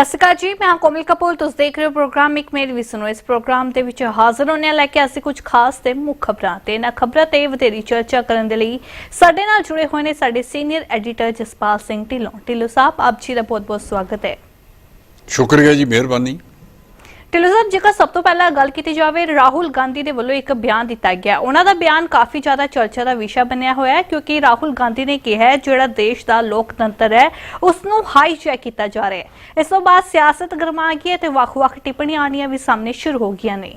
ਸਤਿ ਸ਼੍ਰੀ ਅਕਾਲ ਜੀ, ਮੈਂ ਹਾਂ ਕੋਮਲ ਕਪੂਰ। ਤੁਸੀਂ ਦੇਖ ਰਹੇ ਹੋ ਪ੍ਰੋਗਰਾਮ ਇੱਕ ਮੇਰੀ ਵੀ ਸੁਣੋ। ਇਸ ਪ੍ਰੋਗਰਾਮ ਦੇ ਵਿੱਚ ਹਾਜ਼ਰ ਹੋਣੇ ਲੈ ਕੇ ਅਸੀਂ ਕੁਝ ਖਾਸ ਤੇ ਮੁੱਖ ਖਬਰਾਂ ਤੇ ਇਹਨਾਂ ਖਬਰਾਂ ਤੇ ਵਧੇਰੀ ਚਰਚਾ ਕਰਨ ਦੇ ਲਈ ਸਾਡੇ ਨਾਲ ਜੁੜੇ ਹੋਏ ਨੇ ਸਾਡੇ ਸੀਨੀਅਰ ਐਡੀਟਰ ਜਸਪਾਲ ਸਿੰਘ ਢਿੱਲੋਂ। ਢਿੱਲੋਂ ਸਾਹਿਬ, ਆਪ ਜੀ ਦਾ ਬਹੁਤ-ਬਹੁਤ ਸਵਾਗਤ ਹੈ। ਸ਼ੁਕਰੀਆ ਜੀ, ਮਿਹਰਬਾਨੀ। ਢਿੱਲੋਂ ਸਾਹਿਬ ਜੇਕਰ ਸਭ ਤੋਂ ਪਹਿਲਾਂ ਗੱਲ ਕੀਤੀ ਜਾਵੇ, ਰਾਹੁਲ ਗਾਂਧੀ ਦੇ ਵੱਲੋਂ ਇੱਕ ਬਿਆਨ ਦਿੱਤਾ ਗਿਆ। ਉਹਨਾਂ ਦਾ ਬਿਆਨ ਕਾਫੀ ਜ਼ਿਆਦਾ ਚਰਚਾ ਦਾ ਵਿਸ਼ਾ ਬਣਿਆ ਹੋਇਆ ਹੈ, ਕਿਉਂਕਿ ਰਾਹੁਲ ਗਾਂਧੀ ਨੇ ਕਿਹਾ ਹੈ, ਜਿਹੜਾ ਦੇਸ਼ ਦਾ ਲੋਕਤੰਤਰ ਹੈ ਉਸ ਨੂੰ ਹਾਈਜੈਕ ਕੀਤਾ ਜਾ ਰਿਹਾ ਹੈ। ਇਸ ਤੋਂ ਬਾਅਦ ਸਿਆਸਤ ਗਰਮਾ ਗਈ ਹੈ ਤੇ ਵੱਖ-ਵੱਖ ਟਿੱਪਣੀਆਂ ਆਉਣੀਆਂ ਵੀ ਸਾਹਮਣੇ ਸ਼ੁਰੂ ਹੋ ਗਈਆਂ ਨੇ।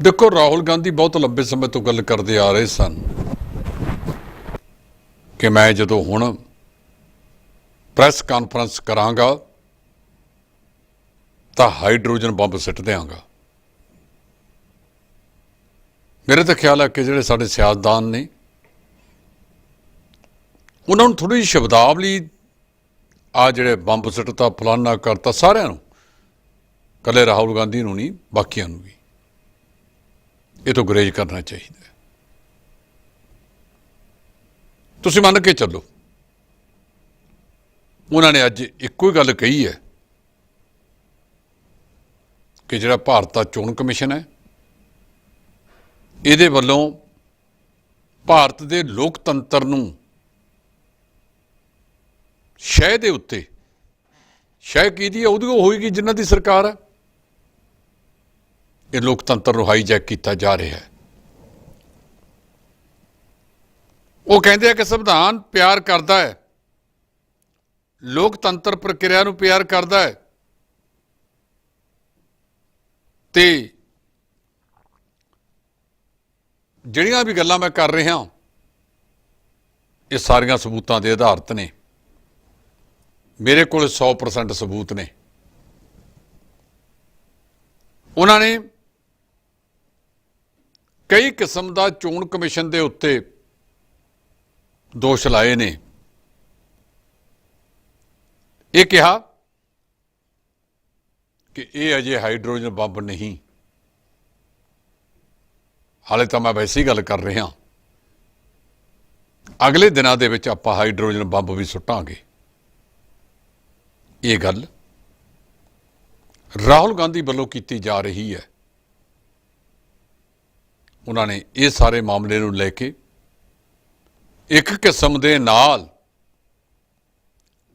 ਦੇਖੋ, ਰਾਹੁਲ ਗਾਂਧੀ ਬਹੁਤ ਲੰਬੇ ਸਮੇਂ ਤੋਂ ਗੱਲ ਕਰਦੇ ਆ ਰਹੇ ਸਨ ਕਿ ਮੈਂ ਜਦੋਂ ਹੁਣ ਪ੍ਰੈਸ ਕਾਨਫਰੰਸ ਕਰਾਂਗਾ ਤਾਂ ਹਾਈਡਰੋਜਨ ਬੰਬ ਸਿੱਟ ਦਿਆਂਗਾ। ਮੇਰੇ ਤਾਂ ਖਿਆਲ ਹੈ ਕਿ ਜਿਹੜੇ ਸਾਡੇ ਸਿਆਸਤਦਾਨ ਨੇ, ਉਹਨਾਂ ਨੂੰ ਥੋੜੀ ਜਿਹੀ ਸ਼ਬਦਾਵਲੀ ਆ ਜਿਹੜੇ ਬੰਬ ਸਿੱਟਤਾ, ਫਲਾਨਾ ਕਰਤਾ ਸਾਰਿਆਂ ਨੂੰ। ਕੱਲੇ ਰਾਹੁਲ ਗਾਂਧੀ ਨੂੰ ਨਹੀਂ, ਬਾਕੀਆਂ ਨੂੰ ਵੀ। ਇਹ ਤੋਂ ਗੁਰੇਜ਼ ਕਰਨਾ ਚਾਹੀਦਾ ਤੁਸੀਂ ਮੰਨ ਕੇ ਚੱਲੋ, ਉਹਨਾਂ ਨੇ ਅੱਜ ਇੱਕੋ ਹੀ ਗੱਲ ਕਹੀ ਹੈ ਕਿ ਜਿਹੜਾ ਭਾਰਤ ਦਾ ਚੋਣ ਕਮਿਸ਼ਨ ਹੈ, ਇਹਦੇ ਵੱਲੋਂ ਭਾਰਤ ਦੇ ਲੋਕਤੰਤਰ ਨੂੰ ਸ਼ਹਿ ਦੇ ਉੱਤੇ, ਸ਼ਹਿ ਕਿਹਦੀ ਹੈ? ਉਹਦੀ ਹੋਏਗੀ ਜਿਨ੍ਹਾਂ ਦੀ ਸਰਕਾਰ ਹੈ। ਇਹ ਲੋਕਤੰਤਰ ਨੂੰ ਹਾਈਜੈਕ ਕੀਤਾ ਜਾ ਰਿਹਾ ਹੈ। ਉਹ ਕਹਿੰਦੇ ਆ ਕਿ ਸੰਵਿਧਾਨ ਪਿਆਰ ਕਰਦਾ ਹੈ। ਲੋਕਤੰਤਰ ਪ੍ਰਕਿਰਿਆ ਨੂੰ ਪਿਆਰ ਕਰਦਾ ਹੈ। ਤੇ ਜਿਹੜੀਆਂ ਵੀ ਗੱਲਾਂ ਮੈਂ ਕਰ ਰਿਹਾ ਇਹ ਸਾਰੀਆਂ ਸਬੂਤਾਂ ਦੇ ਆਧਾਰਿਤ ਨੇ। ਮੇਰੇ ਕੋਲ 100% ਸਬੂਤ ਨੇ। ਉਹਨਾਂ ਨੇ ਕਈ ਕਿਸਮ ਦਾ ਚੋਣ ਕਮਿਸ਼ਨ ਦੇ ਉੱਤੇ ਦੋਸ਼ ਲਾਏ ਨੇ। ਇਹ ਕਿਹਾ ਕਿ ਇਹ ਅਜੇ ਹਾਈਡਰੋਜਨ ਬੰਬ ਨਹੀਂ। ਹਾਲੇ ਤਾਂ ਮੈਂ ਵੈਸੇ ਹੀ ਗੱਲ ਕਰ ਰਿਹਾ। ਅਗਲੇ ਦਿਨਾਂ ਦੇ ਵਿੱਚ ਆਪਾਂ ਹਾਈਡਰੋਜਨ ਬੰਬ ਵੀ ਸੁੱਟਾਂਗੇ। ਇਹ ਗੱਲ ਰਾਹੁਲ ਗਾਂਧੀ ਵੱਲੋਂ ਕੀਤੀ ਜਾ ਰਹੀ ਹੈ। ਉਹਨਾਂ ਨੇ ਇਹ ਸਾਰੇ ਮਾਮਲੇ ਨੂੰ ਲੈ ਕੇ ਇੱਕ ਕਿਸਮ ਦੇ ਨਾਲ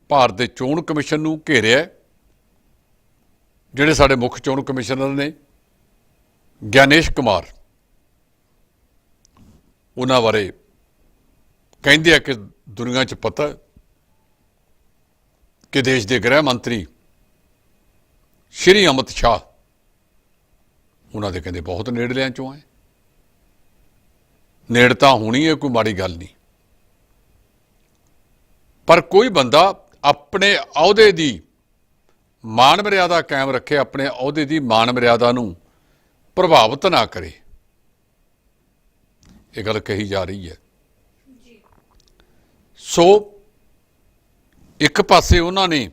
ਭਾਰਤ ਦੇ ਚੋਣ ਕਮਿਸ਼ਨ ਨੂੰ ਘੇਰਿਆ। ਹੈ। ਜਿਹੜੇ ਸਾਡੇ ਮੁੱਖ ਚੋਣ ਕਮਿਸ਼ਨਰ ਨੇ, ਗਿਆਨੇਸ਼ ਕੁਮਾਰ, ਉਹਨਾਂ ਬਾਰੇ ਕਹਿੰਦੇ ਆ ਕਿ ਦੁਨੀਆ 'ਚ ਪਤਾ ਕਿ ਦੇਸ਼ ਦੇ ਗ੍ਰਹਿ ਮੰਤਰੀ ਸ਼੍ਰੀ ਅਮਿਤ ਸ਼ਾਹ ਉਹਨਾਂ ਦੇ ਕਹਿੰਦੇ ਬਹੁਤ ਨੇੜਲਿਆਂ ਚੋਂ ਹੈ ਨੇੜਤਾ ਹੋਣੀ ਹੈ, ਕੋਈ ਮਾੜੀ ਗੱਲ ਨਹੀਂ। ਪਰ ਕੋਈ ਬੰਦਾ ਆਪਣੇ ਅਹੁਦੇ ਦੀ ਮਾਨ ਮਰਿਆਦਾ ਕਾਇਮ ਰੱਖੇ, ਆਪਣੇ ਅਹੁਦੇ ਦੀ ਮਾਨ ਮਰਿਆਦਾ ਨੂੰ ਪ੍ਰਭਾਵਿਤ ਨਾ ਕਰੇ। ਇਹ ਗੱਲ ਕਹੀ ਜਾ ਰਹੀ ਹੈ। ਸੋ ਇੱਕ ਪਾਸੇ ਉਹਨਾਂ ਨੇ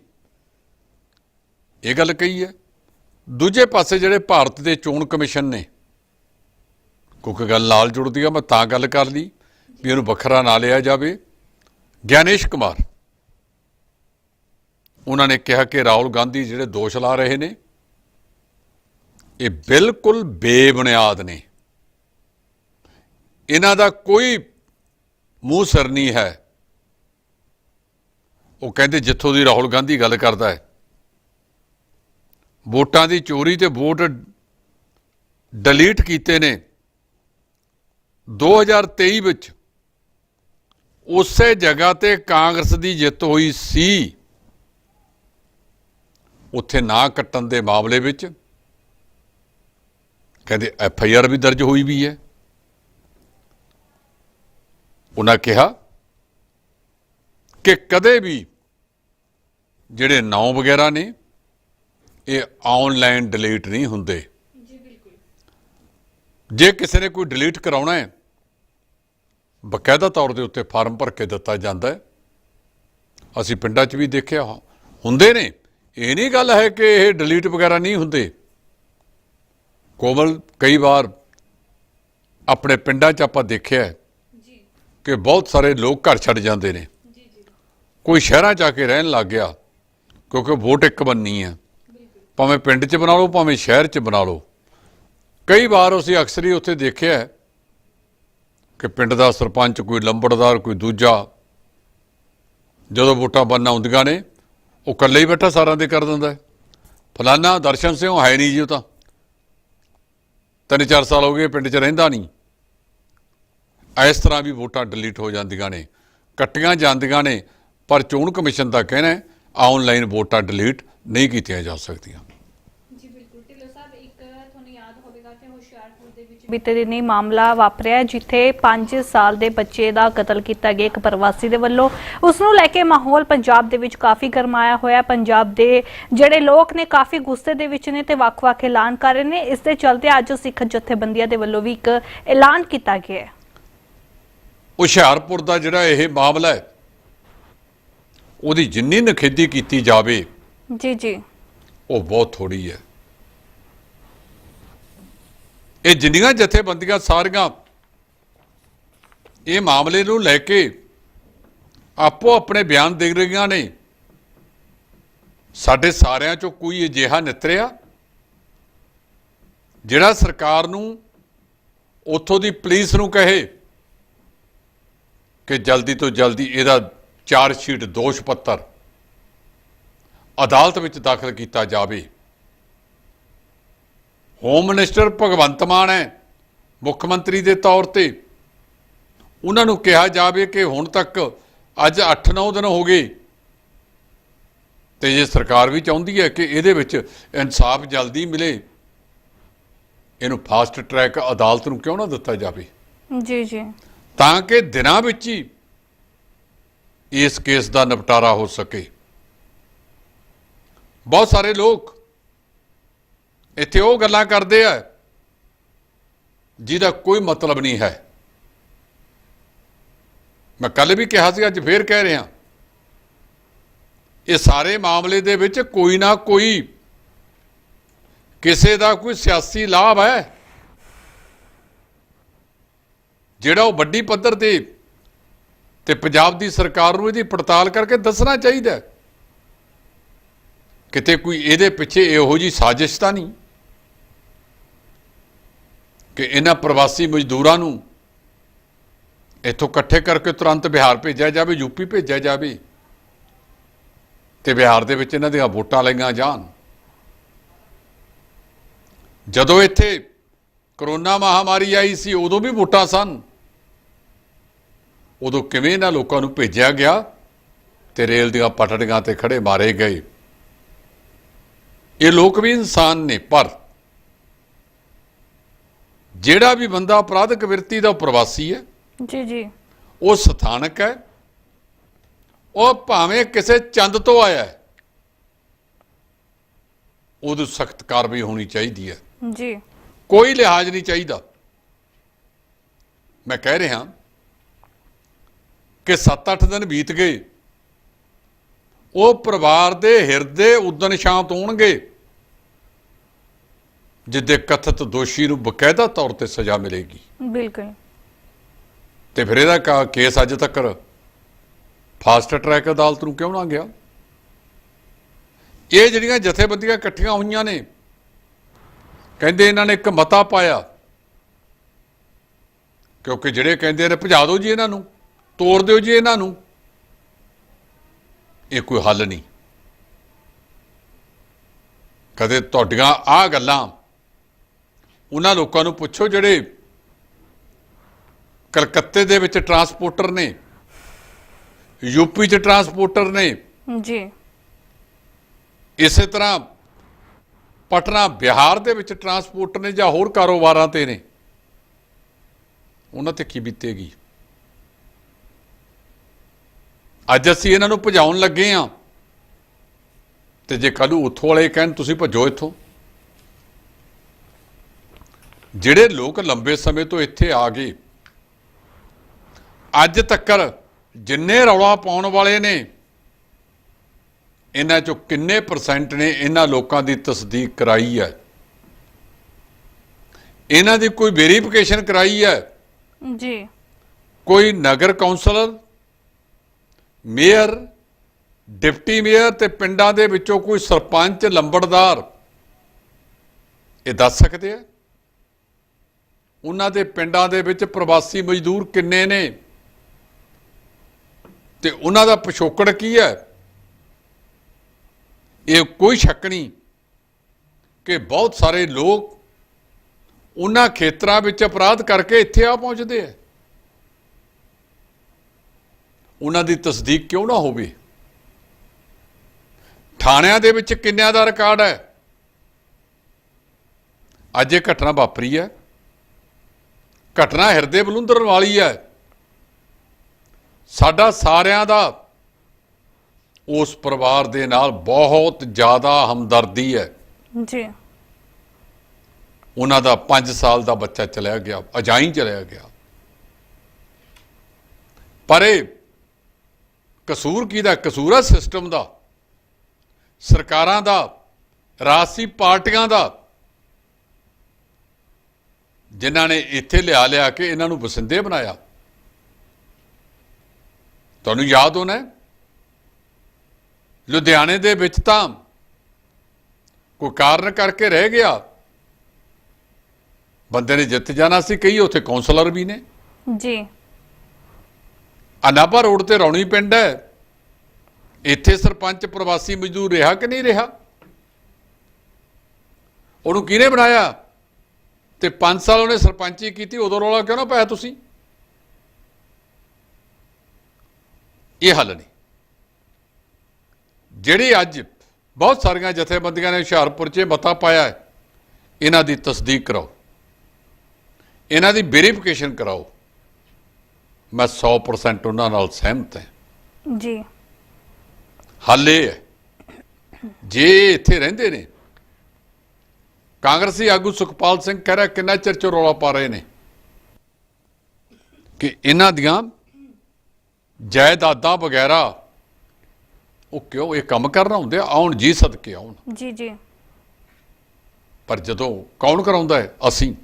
ਇਹ ਗੱਲ ਕਹੀ ਹੈ, ਦੂਜੇ ਪਾਸੇ ਜਿਹੜੇ ਭਾਰਤ ਦੇ ਚੋਣ ਕਮਿਸ਼ਨ ਨੇ, ਕਿਉਂਕਿ ਗੱਲ ਨਾਲ ਜੁੜਦੀ ਆ, ਮੈਂ ਤਾਂ ਗੱਲ ਕਰ ਲਈ ਵੀ ਇਹਨੂੰ ਵੱਖਰਾ ਨਾ ਲਿਆ ਜਾਵੇ, ਗਿਆਨੇਸ਼ ਕੁਮਾਰ। ਉਹਨਾਂ ਨੇ ਕਿਹਾ ਕਿ ਰਾਹੁਲ ਗਾਂਧੀ ਜਿਹੜੇ ਦੋਸ਼ ਲਾ ਰਹੇ ਨੇ, ਇਹ ਬਿਲਕੁਲ ਬੇਬੁਨਿਆਦ ਨੇ। ਇਹਨਾਂ ਦਾ ਕੋਈ ਮੂੰਹ ਸਿਰ ਨਹੀਂ ਹੈ। ਉਹ ਕਹਿੰਦੇ ਜਿੱਥੋਂ ਦੀ ਰਾਹੁਲ ਗਾਂਧੀ ਗੱਲ ਕਰਦਾ ਹੈ, ਵੋਟਾਂ ਦੀ ਚੋਰੀ ਤੇ ਵੋਟ ਡਿਲੀਟ ਕੀਤੇ ਨੇ। 2023 ਵਿੱਚ ਉਸੇ ਜਗ੍ਹਾ ਤੇ ਕਾਂਗਰਸ ਦੀ ਜਿੱਤ ਹੋਈ ਸੀ। ਉੱਥੇ ਨਾ ਕੱਟਣ ਦੇ ਮਾਮਲੇ ਵਿੱਚ ਕਹਿੰਦੇ ਐਫ ਆਈ ਆਰ ਵੀ ਦਰਜ ਹੋਈ ਵੀ ਹੈ। ਉਹਨਾਂ ਕਿਹਾ ਕਿ ਕਦੇ ਵੀ ਜਿਹੜੇ ਨਾਂ ਵਗੈਰਾ ਨੇ ਇਹ ਆਨਲਾਈਨ ਡਿਲੀਟ ਨਹੀਂ ਹੁੰਦੇ। ਜੇ ਕਿਸੇ ਨੇ ਕੋਈ ਡਿਲੀਟ ਕਰਾਉਣਾ ਹੈ ਬਕਾਇਦਾ ਤੌਰ ਦੇ ਉੱਤੇ ਫਾਰਮ ਭਰ ਕੇ ਦਿੱਤਾ ਜਾਂਦਾ ਹੈ। ਅਸੀਂ ਪਿੰਡਾਂ 'ਚ ਵੀ ਦੇਖਿਆ ਹੁੰਦੇ ਨੇ। ਇਹ ਨਹੀਂ ਗੱਲ ਹੈ ਕਿ ਇਹ ਡਿਲੀਟ ਵਗੈਰਾ ਨਹੀਂ ਹੁੰਦੇ। ਕੋਮਲ ਕਈ ਵਾਰ ਆਪਣੇ ਪਿੰਡਾਂ 'ਚ ਆਪਾਂ ਦੇਖਿਆ ਹੈ ਕਿ ਬਹੁਤ ਸਾਰੇ ਲੋਕ ਘਰ ਛੱਡ ਜਾਂਦੇ ਨੇ। ਕੋਈ ਸ਼ਹਿਰਾਂ 'ਚ ਆ ਕੇ ਰਹਿਣ ਲੱਗ ਗਿਆ ਕਿਉਂਕਿ ਵੋਟ ਇੱਕ ਬੰਨੀ ਹੈ। ਭਾਵੇਂ ਪਿੰਡ 'ਚ ਬਣਾ ਲਓ ਭਾਵੇਂ ਸ਼ਹਿਰ 'ਚ ਬਣਾ ਲਓ। ਕਈ ਵਾਰ ਅਸੀਂ ਅਕਸਰ ਹੀ ਉੱਥੇ ਦੇਖਿਆ ਹੈ ਕਿ ਪਿੰਡ ਦਾ ਸਰਪੰਚ ਕੋਈ ਲੰਬੜਦਾਰ ਕੋਈ ਦੂਜਾ ਜਦੋਂ ਵੋਟਾਂ ਬਣਨ ਆਉਂਦੀਆਂ ਨੇ ਉਹ ਇਕੱਲੇ ਹੀ ਬੈਠਾ ਸਾਰਿਆਂ ਦੇ ਕਰ ਦਿੰਦਾ ਹੈ। ਫਲਾਨਾ ਦਰਸ਼ਨ ਸਿੰਘ ਹੈ ਨਹੀਂ ਜੀ ਉਹ ਤਾਂ। ਤਿੰਨ ਚਾਰ ਸਾਲ ਹੋ ਗਏ, ਪਿੰਡ 'ਚ ਰਹਿੰਦਾ ਨਹੀਂ। ਇਸ ਤਰ੍ਹਾਂ ਵੀ ਵੋਟਾਂ ਡਿਲੀਟ ਹੋ ਜਾਂਦੀਆਂ ਨੇ, ਕੱਟੀਆਂ ਜਾਂਦੀਆਂ ਨੇ, ਪਰ ਚੋਣ ਕਮਿਸ਼ਨ ਦਾ ਕਹਿਣਾ ਹੈ, ਆਨਲਾਈਨ ਵੋਟਾਂ ਡਿਲੀਟ ਨਹੀਂ ਕੀਤੀਆਂ ਜਾ ਸਕਦੀਆਂ ਜੀ ਬਿਲਕੁਲ ਢਿੱਲੋਂ ਸਾਹਿਬ ਇੱਕ ਤੁਹਾਨੂੰ ਯਾਦ ਹੋਵੇਗਾ ਕਿ ਹੁਸ਼ਿਆਰਪੁਰ ਦੇ ਵਿੱਚ ਬੀਤੇ ਦਿਨੀ ਮਾਮਲਾ ਵਾਪਰਿਆ ਜਿੱਥੇ 5 ਸਾਲ ਦੇ ਬੱਚੇ ਦਾ ਕਤਲ ਕੀਤਾ ਗਿਆ ਇੱਕ ਪ੍ਰਵਾਸੀ ਦੇ ਵੱਲੋਂ। ਉਸ ਨੂੰ ਲੈ ਕੇ ਮਾਹੌਲ ਪੰਜਾਬ ਦੇ ਵਿੱਚ ਕਾਫੀ ਗਰਮਾਇਆ ਹੋਇਆ। ਪੰਜਾਬ ਦੇ ਜਿਹੜੇ ਲੋਕ ਨੇ ਕਾਫੀ ਗੁੱਸੇ ਦੇ ਵਿੱਚ ਨੇ ਤੇ ਵੱਖ-ਵੱਖ ਐਲਾਨ ਕਰ ਰਹੇ ਨੇ। ਇਸ ਦੇ ਚਲਦੇ ਅੱਜ ਸਿੱਖ ਜਥੇਬੰਦੀਆਂ ਦੇ ਵੱਲੋਂ ਵੀ ਇੱਕ ਐਲਾਨ ਕੀਤਾ ਗਿਆ ਹੈ। ਹੁਸ਼ਿਆਰਪੁਰ ਦਾ ਜਿਹੜਾ ਇਹ ਮਾਮਲਾ ਹੈ ਉਹਦੀ ਜਿੰਨੀ ਨਖੇਦੀ ਕੀਤੀ ਜਾਵੇ ਜੀ ਜੀ। ਉਹ ਬਹੁਤ ਥੋੜੀ ਹੈ। ਇਹ ਜਿੰਨੀਆਂ ਜਥੇਬੰਦੀਆਂ ਸਾਰੀਆਂ ਇਹ ਮਾਮਲੇ ਨੂੰ ਲੈ ਕੇ ਆਪੋ ਆਪਣੇ ਬਿਆਨ ਦੇ ਰਹੀਆਂ ਨੇ, ਸਾਡੇ ਸਾਰਿਆਂ ਚੋਂ ਕੋਈ ਅਜਿਹਾ ਨਿਤਰਿਆ? ਜਿਹੜਾ ਸਰਕਾਰ ਨੂੰ ਉੱਥੋਂ ਦੀ ਪੁਲਿਸ ਨੂੰ ਕਹੇ ਕਿ ਜਲਦੀ ਤੋਂ ਜਲਦੀ ਇਹਦਾ ਚਾਰਜ ਸ਼ੀਟ ਦੋਸ਼ ਪੱਤਰ ਅਦਾਲਤ ਵਿੱਚ ਦਾਖਲ ਕੀਤਾ ਜਾਵੇ। ਹੋਮ ਮਿਨਿਸਟਰ ਭਗਵੰਤ ਮਾਨ ਹੈ ਮੁੱਖ ਮੰਤਰੀ ਦੇ ਤੌਰ ਤੇ। ਉਹਨਾਂ ਨੂੰ ਕਿਹਾ ਜਾਵੇ ਕਿ ਹੁਣ ਤੱਕ ਅੱਜ 8-9 ਦਿਨ ਹੋ ਗਏ। ਤੇ ਜੇ ਸਰਕਾਰ ਵੀ ਚਾਹੁੰਦੀ ਹੈ ਕਿ ਇਹਦੇ ਵਿੱਚ ਇਨਸਾਫ ਜਲਦੀ ਮਿਲੇ। ਇਹਨੂੰ ਫਾਸਟ ਟਰੈਕ ਅਦਾਲਤ ਨੂੰ ਕਿਉਂ ਨਾ ਦਿੱਤਾ ਜਾਵੇ? ਜੀ ਜੀ। ਤਾਂ ਕਿ ਦਿਨਾਂ ਵਿੱਚ ਹੀ ਇਸ ਕੇਸ ਦਾ ਨਿਪਟਾਰਾ ਹੋ ਸਕੇ। ਬਹੁਤ ਸਾਰੇ ਲੋਕ ਇੱਥੇ ਉਹ ਗੱਲਾਂ ਕਰਦੇ ਆ ਜਿਹਦਾ ਕੋਈ ਮਤਲਬ ਨਹੀਂ ਹੈ। ਮੈਂ ਕੱਲ ਵੀ ਕਿਹਾ ਸੀ, ਅੱਜ ਫੇਰ ਕਹਿ ਰਿਹਾ। ਇਹ ਸਾਰੇ ਮਾਮਲੇ ਦੇ ਵਿੱਚ ਕੋਈ ਨਾ ਕੋਈ ਕਿਸੇ ਦਾ ਕੋਈ ਸਿਆਸੀ ਲਾਭ ਹੈ। ਜਿਹੜਾ ਉਹ ਵੱਡੀ ਪੱਧਰ ਤੇ ਤੇ ਪੰਜਾਬ ਦੀ ਸਰਕਾਰ ਨੂੰ ਇਹਦੀ ਪੜਤਾਲ ਕਰਕੇ ਦੱਸਣਾ ਚਾਹੀਦਾ ਕਿਤੇ ਕੋਈ ਇਹਦੇ ਪਿੱਛੇ ਇਹੋ ਜੀ ਸਾਜ਼ਿਸ਼ ਤਾਂ ਨਹੀਂ। ਕਿ ਇਹਨਾਂ ਪ੍ਰਵਾਸੀ ਮਜ਼ਦੂਰਾਂ ਨੂੰ ਇੱਥੋਂ ਇਕੱਠੇ ਕਰਕੇ ਤੁਰੰਤ ਬਿਹਾਰ ਭੇਜਿਆ ਜਾਵੇ ਯੂਪੀ ਭੇਜਿਆ ਜਾਵੇ ਤੇ ਬਿਹਾਰ ਦੇ ਵਿੱਚ ਇਹਨਾਂ ਦੀਆਂ ਵੋਟਾਂ ਲਈਆਂ ਜਾਣ। ਜਦੋਂ ਇੱਥੇ ਕਰੋਨਾ ਮਹਾਮਾਰੀ ਆਈ ਸੀ, ਉਦੋਂ ਵੀ ਵੋਟਾਂ ਸਨ। ਉਦੋਂ ਕਿਵੇਂ ਇਹਨਾਂ ਲੋਕਾਂ ਨੂੰ ਭੇਜਿਆ ਗਿਆ ਤੇ ਰੇਲ ਦੀਆਂ ਪਟੜੀਆਂ ਤੇ ਖੜੇ ਮਾਰੇ ਗਏ। ਇਹ ਲੋਕ ਵੀ ਇਨਸਾਨ ਨੇ, ਪਰ ਜਿਹੜਾ ਵੀ ਬੰਦਾ ਅਪਰਾਧਿਕ ਵਿਰਤੀ ਦਾ ਪ੍ਰਵਾਸੀ ਹੈ ਜੀ ਜੀ। ਉਹ ਸਥਾਨਕ ਹੈ ਉਹ ਭਾਵੇਂ ਕਿਸੇ ਚੰਦ ਤੋਂ ਆਇਆ ਹੈ ਉਹਦੀ ਸਖਤ ਕਾਰਵਾਈ ਹੋਣੀ ਚਾਹੀਦੀ ਹੈ। ਜੀ। ਕੋਈ ਲਿਹਾਜ਼ ਨਹੀਂ ਚਾਹੀਦਾ। ਮੈਂ ਕਹਿ ਰਿਹਾ ਕਿ 7-8 ਦਿਨ ਬੀਤ ਗਏ ਉਹ ਪਰਿਵਾਰ ਦੇ ਹਿਰਦੇ ਉਦਨ ਸ਼ਾਂਤ ਹੋਣਗੇ। ਜਿੱਦੇ ਕਥਿਤ ਦੋਸ਼ੀ ਨੂੰ ਬਕਾਇਦਾ ਤੌਰ ਤੇ ਸਜ਼ਾ ਮਿਲੇਗੀ। ਬਿਲਕੁਲ। ਤੇ ਫਿਰ ਇਹਦਾ ਕਾ- ਕੇਸ ਅੱਜ ਤੱਕ ਫਾਸਟ ਟਰੈਕ ਅਦਾਲਤ ਨੂੰ ਕਿਉਂ ਨਾ ਗਿਆ? ਇਹ ਜਿਹੜੀਆਂ ਜਥੇਬੰਦੀਆਂ ਇਕੱਠੀਆਂ ਹੋਈਆਂ ਨੇ ਕਹਿੰਦੇ ਇਹਨਾਂ ਨੇ ਇੱਕ ਮਤਾ ਪਾਇਆ। ਕਿਉਂਕਿ ਜਿਹੜੇ ਕਹਿੰਦੇ ਨੇ ਭਜਾ ਦਿਓ ਜੀ ਇਹਨਾਂ ਨੂੰ ਤੋੜ ਦਿਓ ਜੀ ਇਹਨਾਂ ਨੂੰ ਇਹ ਕੋਈ ਹੱਲ ਨਹੀਂ। ਕਦੇ ਤੁਹਾਡੀਆਂ ਆ ਗੱਲਾਂ ਉਹਨਾਂ ਲੋਕਾਂ ਨੂੰ ਪੁੱਛੋ ਜਿਹੜੇ ਕਲਕੱਤੇ ਦੇ ਵਿੱਚ ਟਰਾਂਸਪੋਰਟਰ ਨੇ ਯੂਪੀ 'ਚ ਟਰਾਂਸਪੋਰਟਰ ਨੇ ਜੀ। ਇਸੇ ਤਰ੍ਹਾਂ ਪਟਨਾ ਬਿਹਾਰ ਦੇ ਵਿੱਚ ਟਰਾਂਸਪੋਰਟਰ ਨੇ ਜਾਂ ਹੋਰ ਕਾਰੋਬਾਰਾਂ ਤੇ ਨੇ ਉਹਨਾਂ ਤੇ ਕੀ ਬੀਤੇਗੀ? ਅੱਜ ਅਸੀਂ ਇਹਨਾਂ ਨੂੰ ਭਜਾਉਣ ਲੱਗੇ ਆ ਤੇ ਜੇ ਕੱਲ੍ਹ ਨੂੰ ਉੱਥੋਂ ਵਾਲੇ ਕਹਿਣ ਤੁਸੀਂ ਭੱਜੋ ਇੱਥੋਂ। ਜਿਹੜੇ ਲੋਕ ਲੰਬੇ ਸਮੇਂ ਤੋਂ ਇੱਥੇ ਆ ਗਏ ਅੱਜ ਤੱਕਰ ਜਿੰਨੇ ਰੌਲਾ ਪਾਉਣ ਵਾਲੇ ਨੇ ਇਹਨਾਂ ਚੋਂ ਕਿੰਨੇ ਪਰਸੈਂਟ ਨੇ ਇਹਨਾਂ ਲੋਕਾਂ ਦੀ ਤਸਦੀਕ ਕਰਾਈ ਹੈ? ਇਹਨਾਂ ਦੀ ਕੋਈ ਵੈਰੀਫਿਕੇਸ਼ਨ ਕਰਾਈ ਹੈ? ਜੀ। ਕੋਈ ਨਗਰ ਕੌਂਸਲਰ ਮੇਅਰ ਡਿਪਟੀ ਮੇਅਰ ਤੇ ਪਿੰਡਾਂ ਦੇ ਵਿੱਚੋਂ ਕੋਈ ਸਰਪੰਚ ਲੰਬੜਦਾਰ ਇਹ ਦੱਸ ਸਕਦੇ ਆ? ਉਹਨਾਂ ਦੇ ਪਿੰਡਾਂ ਦੇ ਵਿੱਚ ਪ੍ਰਵਾਸੀ ਮਜ਼ਦੂਰ ਕਿੰਨੇ ਨੇ? ਤੇ ਉਹਨਾਂ ਦਾ ਪਿਛੋਕੜ ਕੀ ਹੈ? ਇਹ ਕੋਈ ਸ਼ੱਕ ਨਹੀਂ ਕਿ ਬਹੁਤ ਸਾਰੇ ਲੋਕ ਉਹਨਾਂ ਖੇਤਰਾਂ ਵਿੱਚ ਅਪਰਾਧ ਕਰਕੇ ਇੱਥੇ ਆ ਪਹੁੰਚਦੇ ਆ। ਉਹਨਾਂ ਦੀ ਤਸਦੀਕ ਕਿਉਂ ਨਾ ਹੋਵੇ? ਥਾਣਿਆਂ ਦੇ ਵਿੱਚ ਕਿੰਨਿਆਂ ਦਾ ਰਿਕਾਰਡ ਹੈ? ਅੱਜ ਇਹ ਘਟਨਾ ਵਾਪਰੀ ਹੈ। ਘਟਨਾ ਹਿਰਦੇ ਬਲੁੰਦਰਨ ਵਾਲੀ ਹੈ। ਸਾਡਾ ਸਾਰਿਆਂ ਦਾ ਉਸ ਪਰਿਵਾਰ ਦੇ ਨਾਲ ਬਹੁਤ ਜ਼ਿਆਦਾ ਹਮਦਰਦੀ ਹੈ। ਜੀ। ਉਹਨਾਂ ਦਾ 5 ਸਾਲ ਦਾ ਬੱਚਾ ਚਲਿਆ ਗਿਆ ਅਜਾਈ ਚਲਿਆ ਗਿਆ। ਪਰ ਇਹ ਕਸੂਰ ਕਿਹਦਾ? ਕਸੂਰ ਹੈ ਸਿਸਟਮ ਦਾ। ਸਰਕਾਰਾਂ ਦਾ ਰਾਜਸੀ ਪਾਰਟੀਆਂ ਦਾ। ਜਿਨ੍ਹਾਂ ਨੇ ਇੱਥੇ ਲਿਆ ਲਿਆ ਕੇ ਇਹਨਾਂ ਨੂੰ ਵਸਿੰਦੇ ਬਣਾਇਆ। ਤੁਹਾਨੂੰ ਯਾਦ ਹੋਣਾ? ਲੁਧਿਆਣੇ ਦੇ ਵਿੱਚ ਤਾਂ ਕੋਈ ਕਾਰਨ ਕਰਕੇ ਰਹਿ ਗਿਆ। ਬੰਦੇ ਨੇ ਜਿੱਤ ਜਾਣਾ ਸੀ ਕਈ ਉੱਥੇ ਕਾਉਂਸਲਰ ਵੀ ਨੇ। ਜੀ। ਅਨਾਪਾ ਰੋਡ ਤੇ ਰੌਣੀ ਪਿੰਡ ਹੈ। ਇੱਥੇ ਸਰਪੰਚ ਪ੍ਰਵਾਸੀ ਮਜ਼ਦੂਰ ਰਿਹਾ ਕਿ ਨਹੀਂ ਰਿਹਾ? ਉਹਨੂੰ ਕਿਹਨੇ ਬਣਾਇਆ? ਤੇ 5 ਸਾਲ ਉਹਨੇ ਸਰਪੰਚੀ ਕੀਤੀ ਉਦੋਂ ਰੌਲਾ ਕਿਉਂ ਨਾ ਪਾਇਆ ਤੁਸੀਂ? ਇਹ ਹੱਲ ਨਹੀਂ। ਜਿਹੜੀ ਅੱਜ ਬਹੁਤ ਸਾਰੀਆਂ ਜਥੇਬੰਦੀਆਂ ਨੇ ਹੁਸ਼ਿਆਰਪੁਰ 'ਚ ਮਤਾ ਪਾਇਆ ਹੈ ਇਹਨਾਂ ਦੀ ਤਸਦੀਕ ਕਰਾਓ। ਇਹਨਾਂ ਦੀ ਵੈਰੀਫਿਕੇਸ਼ਨ ਕਰਾਓ। ਮੈਂ 100% ਉਹਨਾਂ ਨਾਲ ਸਹਿਮਤ ਹਾਂ। ਜੀ। ਹੱਲ ਜੇ ਇੱਥੇ ਰਹਿੰਦੇ ਨੇ ਕਾਂਗਰਸੀ ਆਗੂ ਸੁਖਪਾਲ ਸਿੰਘ ਕਹਿ ਰਿਹਾ ਕਿੰਨਾ ਚਿਰ ਚੋਂ ਰੌਲਾ ਪਾ ਰਹੇ ਨੇ? ਕਿ ਇਹਨਾਂ ਦੀਆਂ ਜਾਇਦਾਦਾਂ ਵਗੈਰਾ ਉਹ ਕਿਉਂ ਇਹ ਕੰਮ ਕਰਨਾ ਹੁੰਦੇ ਆਉਣ ਜੀ ਸਦਕੇ ਆਉਣ। ਜੀ ਜੀ। ਪਰ ਜਦੋਂ ਕੌਣ ਕਰਾਉਂਦਾ ਹੈ? ਅਸੀਂ।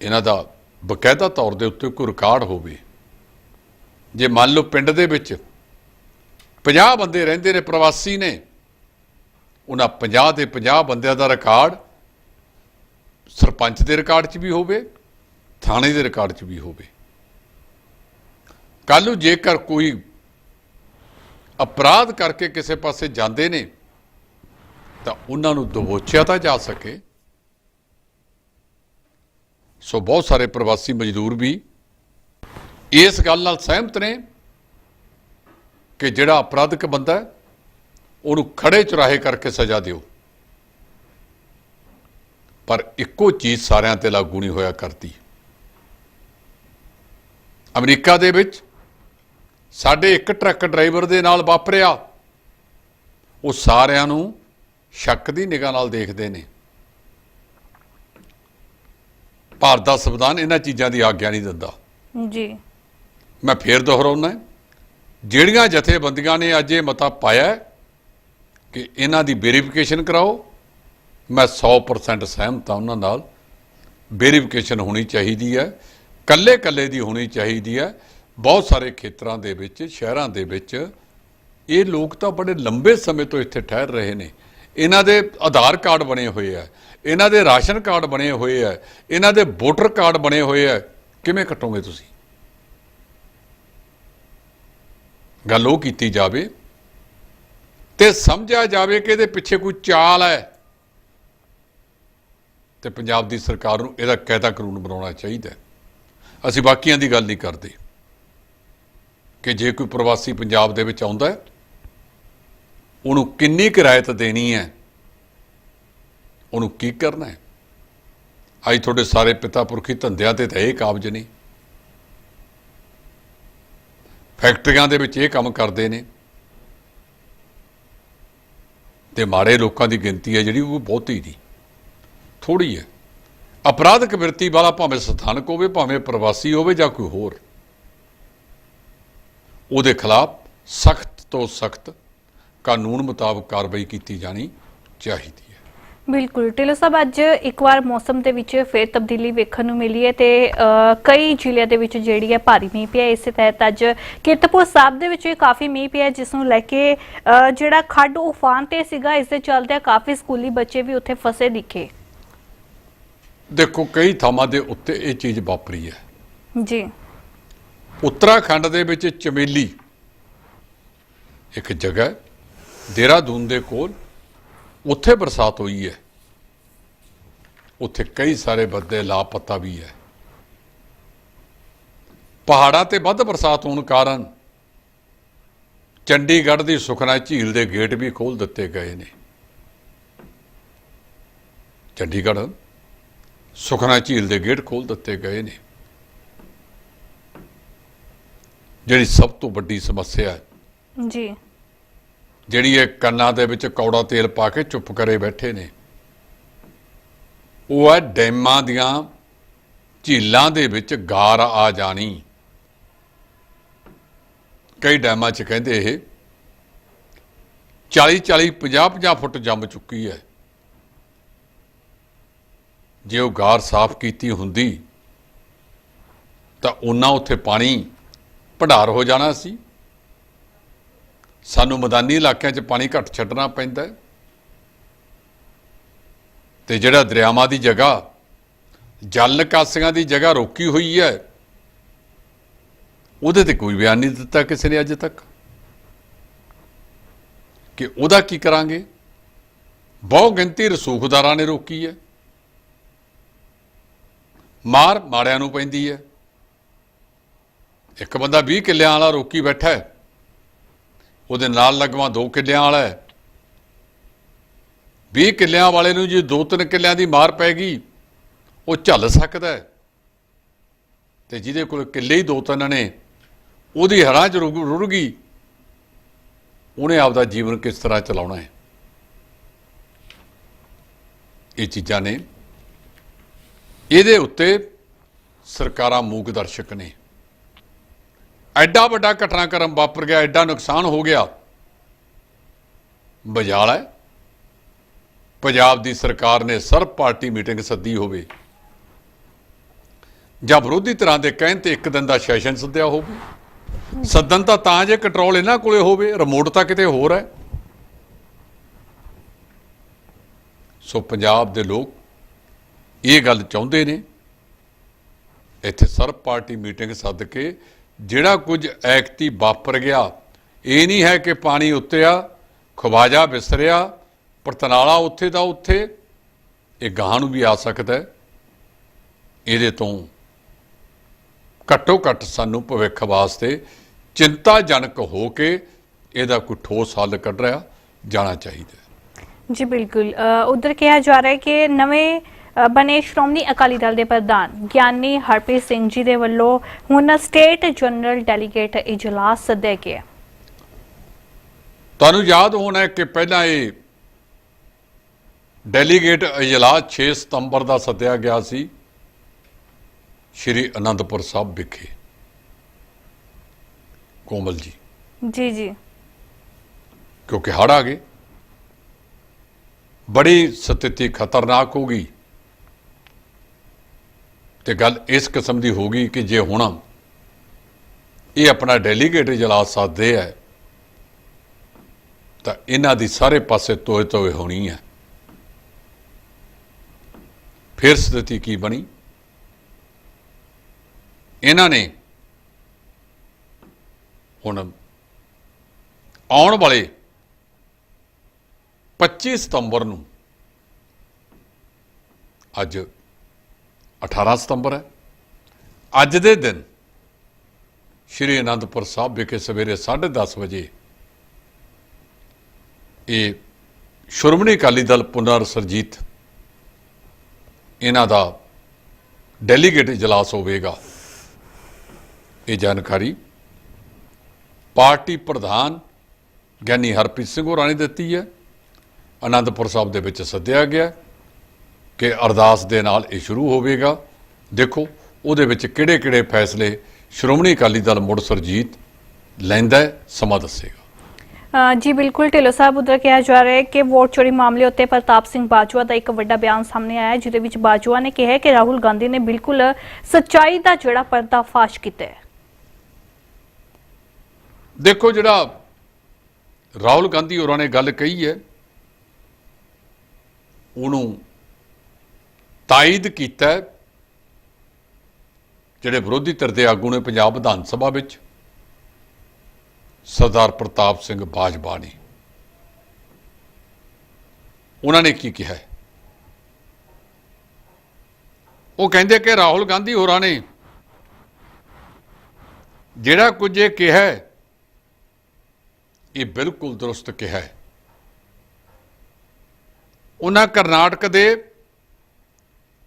ਇਹਨਾਂ ਦਾ ਬਕਾਇਦਾ ਤੌਰ ਦੇ ਉੱਤੇ ਕੋਈ ਰਿਕਾਰਡ ਹੋਵੇ। ਜੇ ਮੰਨ ਲਓ ਪਿੰਡ ਦੇ ਵਿੱਚ 50 ਬੰਦੇ ਰਹਿੰਦੇ ਨੇ ਪ੍ਰਵਾਸੀ ਨੇ ਉਹਨਾਂ 50 ਦੇ 50 ਬੰਦਿਆਂ ਦਾ ਰਿਕਾਰਡ ਸਰਪੰਚ ਦੇ ਰਿਕਾਰਡ 'ਚ ਵੀ ਹੋਵੇ, ਥਾਣੇ ਦੇ ਰਿਕਾਰਡ 'ਚ ਵੀ ਹੋਵੇ। ਕੱਲ੍ਹ ਨੂੰ ਜੇਕਰ ਕੋਈ ਅਪਰਾਧ ਕਰਕੇ ਕਿਸੇ ਪਾਸੇ ਜਾਂਦੇ ਨੇ, ਤਾਂ ਉਹਨਾਂ ਨੂੰ ਦਬੋਚਿਆ ਤਾਂ ਜਾ ਸਕੇ। ਸੋ ਬਹੁਤ ਸਾਰੇ ਪ੍ਰਵਾਸੀ ਮਜ਼ਦੂਰ ਵੀ ਇਸ ਗੱਲ ਨਾਲ ਸਹਿਮਤ ਨੇ ਕਿ ਜਿਹੜਾ ਅਪਰਾਧਿਕ ਬੰਦਾ ਹੈ ਉਹਨੂੰ ਖੜੇ ਚੁਰਾਹੇ ਕਰਕੇ ਸਜ਼ਾ ਦਿਓ। ਪਰ ਇੱਕੋ ਚੀਜ਼ ਸਾਰਿਆਂ ਤੇ ਲਾਗੂ ਨਹੀਂ ਹੋਇਆ ਕਰਦੀ। ਅਮਰੀਕਾ ਦੇ ਵਿੱਚ ਸਾਡੇ ਇੱਕ ਟਰੱਕ ਡਰਾਈਵਰ ਦੇ ਨਾਲ ਵਾਪਰਿਆ। ਉਹ ਸਾਰਿਆਂ ਨੂੰ ਸ਼ੱਕ ਦੀ ਨਿਗਾਹ ਨਾਲ ਦੇਖਦੇ ਨੇ। ਭਾਰਤ ਦਾ ਸੰਵਿਧਾਨ ਇਹਨਾਂ ਚੀਜ਼ਾਂ ਦੀ ਆਗਿਆ ਨਹੀਂ ਦਿੰਦਾ। ਜੀ। ਮੈਂ ਫੇਰ ਦੁਹਰਾਉਣਾ ਜਿਹੜੀਆਂ ਜਥੇਬੰਦੀਆਂ ਨੇ ਅੱਜ ਇਹ ਮਤਾ ਪਾਇਆ ਕਿ ਇਹਨਾਂ ਦੀ ਵੈਰੀਫਿਕੇਸ਼ਨ ਕਰਾਓ। ਮੈਂ 100% ਸਹਿਮਤ ਹਾਂ ਉਹਨਾਂ ਨਾਲ। ਵੈਰੀਫਿਕੇਸ਼ਨ ਹੋਣੀ ਚਾਹੀਦੀ ਹੈ। ਕੱਲੇ ਕੱਲੇ ਦੀ ਹੋਣੀ ਚਾਹੀਦੀ ਹੈ। ਬਹੁਤ ਸਾਰੇ ਖੇਤਰਾਂ ਦੇ ਵਿੱਚ, ਸ਼ਹਿਰਾਂ ਦੇ ਵਿੱਚ ਇਹ ਲੋਕ ਤਾਂ ਬੜੇ ਲੰਬੇ ਸਮੇਂ ਤੋਂ ਇੱਥੇ ਠਹਿਰ ਰਹੇ ਨੇ। ਇਹਨਾਂ ਦੇ ਆਧਾਰ ਕਾਰਡ ਬਣੇ ਹੋਏ ਆ। ਇਹਨਾਂ ਦੇ ਰਾਸ਼ਨ ਕਾਰਡ ਬਣੇ ਹੋਏ ਆ। ਇਹਨਾਂ ਦੇ ਵੋਟਰ ਕਾਰਡ ਬਣੇ ਹੋਏ ਆ। ਕਿਵੇਂ ਕੱਟੋਗੇ ਤੁਸੀਂ? ਗੱਲ ਉਹ ਕੀਤੀ ਜਾਵੇ ਤੇ ਸਮਝਿਆ ਜਾਵੇ ਕਿ ਇਹਦੇ ਪਿੱਛੇ ਕੋਈ ਚਾਲ ਹੈ, ਤੇ ਪੰਜਾਬ ਦੀ ਸਰਕਾਰ ਨੂੰ ਇਹਦਾ ਕਾਇਦਾ ਕਾਨੂੰਨ ਬਣਾਉਣਾ ਚਾਹੀਦਾ ਅਸੀਂ ਬਾਕੀਆਂ ਦੀ ਗੱਲ ਨਹੀਂ ਕਰਦੇ ਕਿ ਜੇ ਕੋਈ ਪ੍ਰਵਾਸੀ ਪੰਜਾਬ ਦੇ ਵਿੱਚ ਆਉਂਦਾ ਹੈ, ਉਹਨੂੰ ਕਿੰਨੀ ਕਿਰਾਇਤ ਦੇਣੀ ਹੈ, ਉਹਨੂੰ ਕੀ ਕਰਨਾ ਹੈ? ਅੱਜ ਤੁਹਾਡੇ ਸਾਰੇ ਪਿਤਾ ਪੁਰਖੀ ਧੰਦਿਆਂ ਤੇ ਤਾਂ ਇਹ ਕਾਬਜ ਨਹੀਂ ਫੈਕਟਰੀਆਂ ਦੇ ਵਿੱਚ ਇਹ ਕੰਮ ਕਰਦੇ ਨੇ। ਤੇ ਮਾੜੇ ਲੋਕਾਂ ਦੀ ਗਿਣਤੀ ਹੈ ਜਿਹੜੀ ਉਹ ਬਹੁਤੀ ਨਹੀਂ। ਥੋੜੀ ਹੈ। ਅਪਰਾਧਕ ਵਿਰਤੀ ਵਾਲਾ ਭਾਵੇਂ ਸਥਾਨਕ ਹੋਵੇ, ਭਾਵੇਂ ਪ੍ਰਵਾਸੀ ਹੋਵੇ ਜਾਂ ਕੋਈ ਹੋਰ। ਉਹਦੇ ਖਿਲਾਫ ਸਖਤ ਤੋਂ ਸਖਤ ਕਾਨੂੰਨ ਮੁਤਾਬਕ ਕਾਰਵਾਈ ਕੀਤੀ ਜਾਣੀ ਚਾਹੀਦੀ। ਬਿਲਕੁਲ। ਢਿੱਲੋਂ ਸਾਹਿਬ ਅੱਜ ਇੱਕ ਵਾਰ ਮੌਸਮ ਦੇ ਵਿੱਚ ਫੇਰ ਤਬਦੀਲੀ ਵੇਖਣ ਨੂੰ ਮਿਲੀ ਹੈ ਤੇ ਕਈ ਜ਼ਿਲ੍ਹਿਆਂ ਦੇ ਵਿੱਚ ਜਿਹੜੀ ਹੈ ਭਾਰੀ ਮੀਂਹ ਪਿਆ ਇਸੇ ਤਹਿਤ ਅੱਜ ਕੀਰਤਪੁਰ ਸਾਹਿਬ ਦੇ ਵਿੱਚ ਵੀ ਕਾਫੀ ਮੀਂਹ ਪਿਆ ਜਿਸ ਨੂੰ ਲੈ ਕੇ ਜਿਹੜਾ ਖੱਡ ਉਫਾਨ ਤੇ ਸੀਗਾ ਇਸ ਦੇ ਚੱਲਦੇ ਕਾਫੀ ਸਕੂਲੀ ਬੱਚੇ ਵੀ ਉੱਥੇ ਫਸੇ ਦਿਖੇ। ਦੇਖੋ ਕਈ ਥਾਵਾਂ ਦੇ ਉੱਤੇ ਇਹ ਚੀਜ਼ ਵਾਪਰੀ ਹੈ। ਜੀ। ਉੱਤਰਾਖੰਡ ਦੇ ਵਿੱਚ ਚਮੇਲੀ ਇੱਕ ਜਗ੍ਹਾ ਦੇਹਰਾਦੂਨ ਦੇ ਕੋਲ ਉੱਥੇ ਬਰਸਾਤ ਹੋਈ ਹੈ। ਉੱਥੇ ਕਈ ਸਾਰੇ ਬੰਦੇ ਲਾਪਤਾ ਵੀ ਹੈ। ਪਹਾੜਾਂ ਤੇ ਵੱਧ ਬਰਸਾਤ ਹੋਣ ਕਾਰਨ ਚੰਡੀਗੜ੍ਹ ਦੀ ਸੁਖਨਾ ਝੀਲ ਦੇ ਗੇਟ ਵੀ ਖੋਲ ਦਿੱਤੇ ਗਏ ਨੇ। ਚੰਡੀਗੜ੍ਹ ਸੁਖਨਾ ਝੀਲ ਦੇ ਗੇਟ ਖੋਲ ਦਿੱਤੇ ਗਏ ਨੇ। ਜਿਹੜੀ ਸਭ ਤੋਂ ਵੱਡੀ ਸਮੱਸਿਆ ਹੈ ਜੀ। ਜਿਹੜੀ ਇਹ ਕੰਨਾਂ ਦੇ ਵਿੱਚ ਕੌੜਾ ਤੇਲ ਪਾ ਕੇ ਚੁੱਪ ਕਰੇ ਬੈਠੇ ਨੇ, ਉਹ ਹੈ ਡੈਮਾਂ ਦੀਆਂ ਝੀਲਾਂ ਦੇ ਵਿੱਚ ਗਾਰ ਆ ਜਾਣੀ। ਕਈ ਡੈਮਾਂ 'ਚ ਕਹਿੰਦੇ ਇਹ 40 40 50 50 ਫੁੱਟ ਜੰਮ ਚੁੱਕੀ ਹੈ। ਜੇ ਉਹ ਗਾਰ ਸਾਫ਼ ਕੀਤੀ ਹੁੰਦੀ ਤਾਂ ਉਹਨਾਂ ਉੱਥੇ ਪਾਣੀ ਭੰਡਾਰ ਹੋ ਜਾਣਾ ਸੀ। ਸਾਨੂੰ ਮੈਦਾਨੀ ਇਲਾਕਿਆਂ 'ਚ ਪਾਣੀ ਘੱਟ ਛੱਡਣਾ ਪੈਂਦਾ ਹੈ। ਤੇ ਜਿਹੜਾ ਦਰਿਆਵਾਂ ਦੀ ਜਗ੍ਹਾ, ਜਲ ਨਿਕਾਸੀਆਂ ਦੀ ਜਗ੍ਹਾ ਰੋਕੀ ਹੋਈ ਹੈ, ਉਹਦੇ ਤੇ ਕੋਈ ਬਿਆਨ ਨਹੀਂ ਦਿੱਤਾ ਕਿਸੇ ਨੇ ਅੱਜ ਤੱਕ। ਕਿ ਉਹਦਾ ਕੀ ਕਰਾਂਗੇ? ਬਹੁ ਗਿਣਤੀ ਰਸੂਖਦਾਰਾਂ ਨੇ ਰੋਕੀ ਹੈ। ਮਾਰ ਮਾੜਿਆਂ ਨੂੰ ਪੈਂਦੀ ਹੈ। ਇੱਕ ਬੰਦਾ 20 ਕਿੱਲਿਆਂ ਵਾਲਾ ਰੋਕੀ ਬੈਠਾ ਹੈ। ਉਹਦੇ ਨਾਲ ਲੱਗਵਾ 2 ਕਿੱਲਿਆਂ ਵਾਲਾ ਹੈ। 20 ਕਿੱਲਿਆਂ ਵਾਲੇ ਨੂੰ ਜੇ 2-3 ਕਿੱਲਿਆਂ ਦੀ ਮਾਰ ਪੈ ਗਈ ਉਹ ਝੱਲ ਸਕਦਾ ਹੈ। ਤੇ ਜਿਹਦੇ ਕੋਲ ਕਿੱਲੇ ਹੀ ਦੋ ਤਿੰਨ ਨੇ, ਉਹਦੀ ਹਰਾਂ 'ਚ ਰੁੜ ਰੁੜ ਗਈ। ਉਹਨੇ ਆਪਦਾ ਜੀਵਨ ਕਿਸ ਤਰ੍ਹਾਂ ਚਲਾਉਣਾ ਹੈ? ਇਹ ਚੀਜ਼ਾਂ ਨੇ। ਇਹਦੇ ਉੱਤੇ ਸਰਕਾਰਾਂ ਮੂਕ ਦਰਸ਼ਕ ਨੇ। ਐਡਾ ਵੱਡਾ ਘਟਨਾਕ੍ਰਮ ਵਾਪਰ ਗਿਆ, ਐਡਾ ਨੁਕਸਾਨ ਹੋ ਗਿਆ। ਬਜਾਲ ਪੰਜਾਬ ਦੀ ਸਰਕਾਰ ਨੇ ਸਰਬ ਪਾਰਟੀ ਮੀਟਿੰਗ ਸੱਦੀ ਹੋਵੇ। ਜਾਂ ਵਿਰੋਧੀ ਤਰ੍ਹਾਂ ਦੇ ਕਹਿਣ ਤੇ ਇੱਕ ਦਿਨ ਦਾ ਸੈਸ਼ਨ ਸੱਦਿਆ ਹੋਵੇ। ਸੱਦਣ ਤਾਂ ਤਾਂ ਜੇ ਕੰਟਰੋਲ ਇਹਨਾਂ ਕੋਲੇ ਹੋਵੇ, ਰਿਮੋਟ ਤਾਂ ਕਿਤੇ ਹੋਰ ਹੈ। ਸੋ ਪੰਜਾਬ ਦੇ ਲੋਕ ਇਹ ਗੱਲ ਚਾਹੁੰਦੇ ਨੇ, ਇੱਥੇ ਸਰਬ ਪਾਰਟੀ ਮੀਟਿੰਗ ਸੱਦ ਕੇ ਜਿਹੜਾ ਕੁਝ ਐਕਤੀ ਵਾਪਰ ਗਿਆ, ਇਹ ਨਹੀਂ ਹੈ ਕਿ ਪਾਣੀ ਉੱਤੇ ਖਵਾਜਾ ਵਿਸਰਿਆ ਪਰਤਨਾਲਾ ਉੱਥੇ ਦਾ ਉੱਥੇ, ਇਹ ਗਾਂ ਨੂੰ ਵੀ ਆ ਸਕਦਾ ਹੈ। ਇਹਦੇ ਤੋਂ ਘੱਟੋ ਘੱਟ ਸਾਨੂੰ ਭਵਿੱਖ ਵਾਸਤੇ ਚਿੰਤਾਜਨਕ ਹੋ ਕੇ ਇਹਦਾ ਕੋਈ ਠੋਸ ਹੱਲ ਕੱਢ ਰਿਹਾ ਜਾਣਾ ਚਾਹੀਦਾ ਜੀ ਬਿਲਕੁਲ। ਉਧਰ ਕਿਹਾ ਜਾ ਰਿਹਾ ਹੈ ਕਿ ਨਵੇਂ ਬਣੇ ਸ਼੍ਰੋਮਣੀ ਅਕਾਲੀ ਦਲ ਦੇ ਪ੍ਰਧਾਨ ਗਿਆਨੀ ਹਰਪ੍ਰੀਤ ਸਿੰਘ ਜੀ ਦੇ ਵੱਲੋਂ ਹੁਣ ਸਟੇਟ ਜਨਰਲ ਡੈਲੀਗੇਟ ਇਜਲਾਸ ਸੱਦਿਆ ਗਿਆ ਤੁਹਾਨੂੰ ਯਾਦ ਹੋਣਾ ਹੈ ਕਿ ਪਹਿਲਾਂ ਇਹ ਡੈਲੀਗੇਟ ਇਜਲਾਸ 6 ਸਤੰਬਰ ਦਾ ਸੱਦਿਆ ਗਿਆ ਸੀ ਸ਼੍ਰੀ ਅਨੰਦਪੁਰ ਸਾਹਿਬ ਵਿਖੇ। ਕੋਮਲ ਜੀ। ਜੀ ਜੀ। ਕਿਉਂਕਿ ਹੜ੍ਹ ਆ ਗਏ। ਬੜੀ ਸਥਿਤੀ ਖਤਰਨਾਕ ਹੋ ਗਈ। ਤੇ ਗੱਲ ਇਸ ਕਿਸਮ ਦੀ ਹੋ ਗਈ ਕਿ ਜੇ ਹੁਣ ਇਹ ਆਪਣਾ ਡੈਲੀਗੇਟ ਇਜਲਾਸ ਸਾਧਦੇ ਹੈ ਤਾਂ ਇਹਨਾਂ ਦੀ ਸਾਰੇ ਪਾਸੇ ਤੋਏ ਤੋਏ ਹੋਣੀ ਹੈ ਫਿਰ ਸਥਿਤੀ ਕੀ ਬਣੀ? ਇਹਨਾਂ ਨੇ ਹੁਣ ਆਉਣ ਵਾਲੇ 25 ਸਤੰਬਰ ਨੂੰ ਅੱਜ 18 ਸਤੰਬਰ ਹੈ। ਅੱਜ ਦੇ ਦਿਨ ਸ਼੍ਰੀ ਅਨੰਦਪੁਰ ਸਾਹਿਬ ਵਿਖੇ ਸਵੇਰੇ 10:30 ਵਜੇ ਇਹ ਸ਼੍ਰੋਮਣੀ ਅਕਾਲੀ ਦਲ ਪੁਨਰ ਸਰਜੀਤ ਇਹਨਾਂ ਦਾ ਡੈਲੀਗੇਟ ਇਜਲਾਸ ਹੋਵੇਗਾ। ਇਹ ਜਾਣਕਾਰੀ ਪਾਰਟੀ ਪ੍ਰਧਾਨ ਗਿਆਨੀ ਹਰਪ੍ਰੀਤ ਸਿੰਘ ਹੋਰਾਂ ਨੇ ਦਿੱਤੀ ਹੈ। ਅਨੰਦਪੁਰ ਸਾਹਿਬ ਦੇ ਵਿੱਚ ਸੱਦਿਆ ਗਿਆ। ਕਿ ਅਰਦਾਸ ਦੇ ਨਾਲ ਇਹ ਸ਼ੁਰੂ ਹੋਵੇਗਾ। ਦੇਖੋ ਉਹਦੇ ਵਿੱਚ ਕਿਹੜੇ-ਕਿਹੜੇ ਫੈਸਲੇ ਸ਼੍ਰੋਮਣੀ ਅਕਾਲੀ ਦਲ ਮੁੜ ਸਰਜੀਤ ਲੈਂਦਾ ਹੈ, ਸਮਾਂ ਦੱਸੇਗਾ। ਜੀ ਬਿਲਕੁਲ ਢਿੱਲੋਂ ਸਾਹਿਬ ਉਧਰ ਕਿਹਾ ਜਾ ਰਿਹਾ ਹੈ ਕਿ ਵੋਟ ਚੋਰੀ ਮਾਮਲੇ ਉੱਤੇ ਪ੍ਰਤਾਪ ਸਿੰਘ ਬਾਜਵਾ ਦਾ ਇੱਕ ਵੱਡਾ ਬਿਆਨ ਸਾਹਮਣੇ ਆਇਆ ਹੈ ਜਿਹਦੇ ਵਿੱਚ ਬਾਜਵਾ ਨੇ ਕਿਹਾ ਹੈ ਕਿ ਰਾਹੁਲ ਗਾਂਧੀ ਨੇ ਬਿਲਕੁਲ ਸੱਚਾਈ ਦਾ ਜਿਹੜਾ ਪਰਦਾਫਾਸ਼ ਕੀਤਾ ਹੈ। ਦੇਖੋ ਜਿਹੜਾ ਰਾਹੁਲ ਗਾਂਧੀ ਹੋਰਾਂ ਨੇ ਗੱਲ ਕਹੀ ਹੈ ਉਹਨੂੰ ਤਾਇਦ ਕੀਤਾ ਜਿਹੜੇ ਵਿਰੋਧੀ ਧਿਰ ਦੇ ਆਗੂ ਨੇ ਪੰਜਾਬ ਵਿਧਾਨ ਸਭਾ ਵਿੱਚ, ਸਰਦਾਰ ਪ੍ਰਤਾਪ ਸਿੰਘ ਬਾਜਵਾ ਨੇ। ਉਹਨਾਂ ਨੇ ਕੀ ਕਿਹਾ ਉਹ ਕਹਿੰਦੇ ਕਿ ਰਾਹੁਲ ਗਾਂਧੀ ਹੋਰਾਂ ਨੇ ਜਿਹੜਾ ਕੁਝ ਇਹ ਕਿਹਾ ਇਹ ਬਿਲਕੁਲ ਦਰੁਸਤ ਕਿਹਾ ਉਹਨਾਂ ਕਰਨਾਟਕ ਦੇ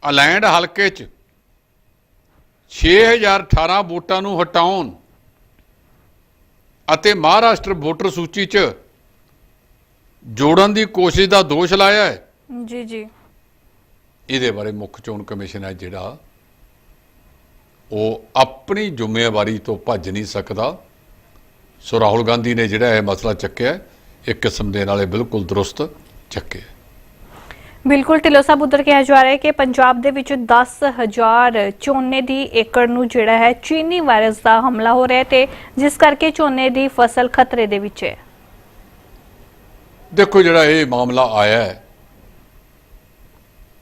ਅਲੈਂਡ ਹਲਕੇ 'ਚ 6018 ਵੋਟਾਂ ਨੂੰ ਹਟਾਉਣ ਅਤੇ ਮਹਾਰਾਸ਼ਟਰ ਵੋਟਰ ਸੂਚੀ 'ਚ ਜੋੜਨ ਦੀ ਕੋਸ਼ਿਸ਼ ਦਾ ਦੋਸ਼ ਲਾਇਆ ਹੈ। ਜੀ ਜੀ। ਇਹਦੇ ਬਾਰੇ ਮੁੱਖ ਚੋਣ ਕਮਿਸ਼ਨ ਹੈ ਜਿਹੜਾ ਉਹ ਆਪਣੀ ਜ਼ਿੰਮੇਵਾਰੀ ਤੋਂ ਭੱਜ ਨਹੀਂ ਸਕਦਾ। ਸੋ ਰਾਹੁਲ ਗਾਂਧੀ ਨੇ ਜਿਹੜਾ ਇਹ ਮਸਲਾ ਚੱਕਿਆ ਇੱਕ ਕਿਸਮ ਦੇ ਨਾਲ ਬਿਲਕੁਲ ਦਰੁਸਤ ਚੱਕਿਆ ਬਿਲਕੁਲ ਢਿੱਲੋਂ ਸਾਹਿਬ ਉਧਰ ਕਿਹਾ ਜਾ ਰਿਹਾ ਹੈ ਕਿ ਪੰਜਾਬ ਦੇ ਵਿੱਚ 10000 ਝੋਨੇ ਦੀ ਏਕੜ ਨੂੰ ਜਿਹੜਾ ਹੈ ਚੀਨੀ ਵਾਇਰਸ ਦਾ ਹਮਲਾ ਹੋ ਰਿਹਾ ਤੇ ਜਿਸ ਕਰਕੇ ਝੋਨੇ ਦੀ ਫਸਲ ਖਤਰੇ ਦੇ ਵਿੱਚ ਹੈ। ਦੇਖੋ ਜਿਹੜਾ ਇਹ ਮਾਮਲਾ ਆਇਆ ਹੈ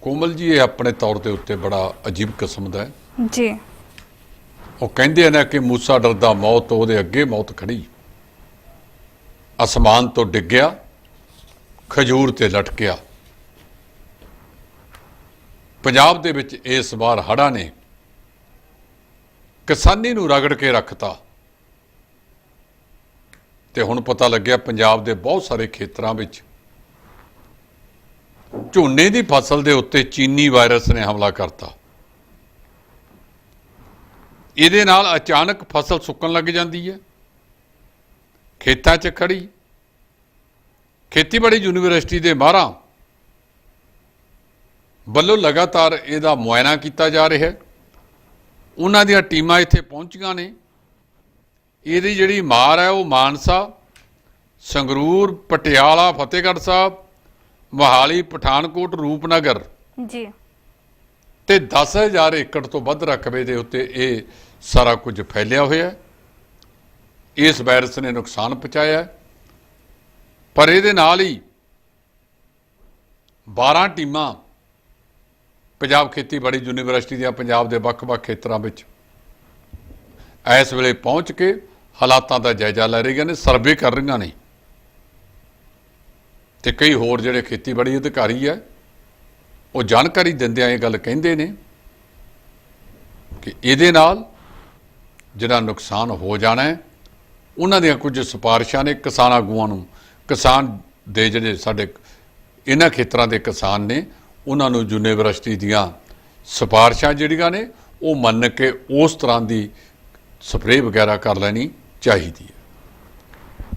ਕੋਮਲ ਜੀ ਇਹ ਆਪਣੇ ਤੌਰ ਦੇ ਉੱਤੇ ਬੜਾ ਅਜੀਬ ਕਿਸਮ ਦਾ ਹੈ। ਜੀ। ਉਹ ਕਹਿੰਦੇ ਨੇ ਕਿ ਮੂਸਾ ਡਰਦਾ ਮੌਤ ਉਹਦੇ ਅੱਗੇ ਮੌਤ ਖੜੀ। ਅਸਮਾਨ ਤੋਂ ਡਿੱਗਿਆ ਖਜੂਰ ਤੇ ਲਟਕਿਆ। ਪੰਜਾਬ ਦੇ ਵਿੱਚ ਇਸ ਵਾਰ ਹੜ੍ਹਾਂ ਨੇ ਕਿਸਾਨੀ ਨੂੰ ਰਗੜ ਕੇ ਰੱਖਤਾ। ਤੇ ਹੁਣ ਪਤਾ ਲੱਗਿਆ ਪੰਜਾਬ ਦੇ ਬਹੁਤ ਸਾਰੇ ਖੇਤਰਾਂ ਵਿੱਚ ਝੋਨੇ ਦੀ ਫਸਲ ਦੇ ਉੱਤੇ ਚੀਨੀ ਵਾਇਰਸ ਨੇ ਹਮਲਾ ਕਰਤਾ। ਇਹਦੇ ਨਾਲ ਅਚਾਨਕ ਫਸਲ ਸੁੱਕਣ ਲੱਗ ਜਾਂਦੀ ਹੈ। ਖੇਤਾਂ 'ਚ ਖੜੀ ਖੇਤੀਬਾੜੀ ਯੂਨੀਵਰਸਿਟੀ ਦੇ ਮਾਹਰਾਂ ਵੱਲੋਂ ਲਗਾਤਾਰ ਇਹਦਾ ਮੁਆਇਨਾ ਕੀਤਾ ਜਾ ਰਿਹਾ ਹੈ। ਉਹਨਾਂ ਦੀਆਂ ਟੀਮਾਂ ਇੱਥੇ ਪਹੁੰਚੀਆਂ ਨੇ। ਇਹਦੀ ਜਿਹੜੀ ਮਾਰ ਹੈ ਉਹ ਮਾਨਸਾ ਸੰਗਰੂਰ ਪਟਿਆਲਾ ਫਤਿਹਗੜ੍ਹ ਸਾਹਿਬ ਮੋਹਾਲੀ ਪਠਾਨਕੋਟ ਰੂਪਨਗਰ ਜੀ। ਤੇ 10000 ਏਕੜ ਤੋਂ ਵੱਧ ਰਕਬੇ ਦੇ ਉੱਤੇ ਇਹ ਸਾਰਾ ਕੁਝ ਫੈਲਿਆ ਹੋਇਆ ਇਸ ਵਾਇਰਸ ਨੇ ਨੁਕਸਾਨ ਪਹੁੰਚਾਇਆ। ਪਰ ਇਹਦੇ ਨਾਲ ਹੀ 12 ਟੀਮਾਂ ਪੰਜਾਬ ਖੇਤੀਬਾੜੀ ਯੂਨੀਵਰਸਿਟੀ ਦੀਆਂ ਪੰਜਾਬ ਦੇ ਵੱਖ-ਵੱਖ ਖੇਤਰਾਂ ਵਿੱਚ ਇਸ ਵੇਲੇ ਪਹੁੰਚ ਕੇ ਹਾਲਾਤਾਂ ਦਾ ਜਾਇਜ਼ਾ ਲੈ ਰਹੀਆਂ ਨੇ, ਸਰਵੇ ਕਰ ਰਹੀਆਂ ਨੇ। ਤੇ ਕਈ ਹੋਰ ਜਿਹੜੇ ਖੇਤੀਬਾੜੀ ਅਧਿਕਾਰੀ ਹੈ, ਉਹ ਜਾਣਕਾਰੀ ਦਿੰਦਿਆਂ ਇਹ ਗੱਲ ਕਹਿੰਦੇ ਨੇ ਕਿ ਇਹਦੇ ਨਾਲ ਜਿਹੜਾ ਨੁਕਸਾਨ ਹੋ ਜਾਣਾ ਹੈ, ਉਹਨਾਂ ਦੀਆਂ ਕੁਝ ਸਿਫਾਰਿਸ਼ਾਂ ਨੇ ਕਿਸਾਨ ਆਗੂਆਂ ਨੂੰ। ਕਿਸਾਨ ਦੇ ਜਿਹੜੇ ਸਾਡੇ, ਇਹਨਾਂ ਖੇਤਰਾਂ ਦੇ ਕਿਸਾਨ ਨੇ ਉਹਨਾਂ ਨੂੰ ਯੂਨੀਵਰਸਿਟੀ ਦੀਆਂ ਸਿਫਾਰਿਸ਼ਾਂ ਜਿਹੜੀਆਂ ਨੇ ਉਹ ਮੰਨ ਕੇ ਉਸ ਤਰ੍ਹਾਂ ਦੀ ਸਪਰੇਅ ਵਗੈਰਾ ਕਰ ਲੈਣੀ ਚਾਹੀਦੀ ਹੈ।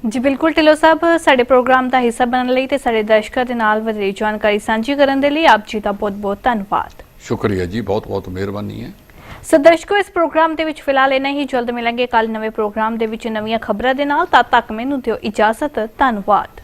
ਜੀ ਬਿਲਕੁਲ ਢਿੱਲੋਂ ਸਾਹਿਬ ਸਾਡੇ ਪ੍ਰੋਗਰਾਮ ਦਾ ਹਿੱਸਾ ਬਣਨ ਲਈ ਤੇ ਸਾਡੇ ਦਰਸ਼ਕਾਂ ਦੇ ਨਾਲ ਵਧੇਰੇ ਜਾਣਕਾਰੀ ਸਾਂਝੀ ਕਰਨ ਦੇ ਲਈ ਆਪ ਜੀ ਦਾ ਬਹੁਤ-ਬਹੁਤ ਧੰਨਵਾਦ। ਸ਼ੁਕਰੀਆ ਜੀ ਬਹੁਤ ਬਹੁਤ ਮਿਹਰਬਾਨੀ ਹੈ। ਸੋ ਦਰਸ਼ਕੋ ਇਸ ਪ੍ਰੋਗਰਾਮ ਦੇ ਵਿੱਚ ਫਿਲਹਾਲ ਇੰਨਾ ਹੀ। ਜਲਦ ਮਿਲਾਂਗੇ ਕੱਲ ਨਵੇਂ ਪ੍ਰੋਗਰਾਮ ਦੇ ਵਿੱਚ ਨਵੀਆਂ ਖਬਰਾਂ ਦੇ ਨਾਲ। ਤਦ ਤੱਕ ਮੈਨੂੰ ਦਿਓ ਇਜਾਜ਼ਤ। ਧੰਨਵਾਦ।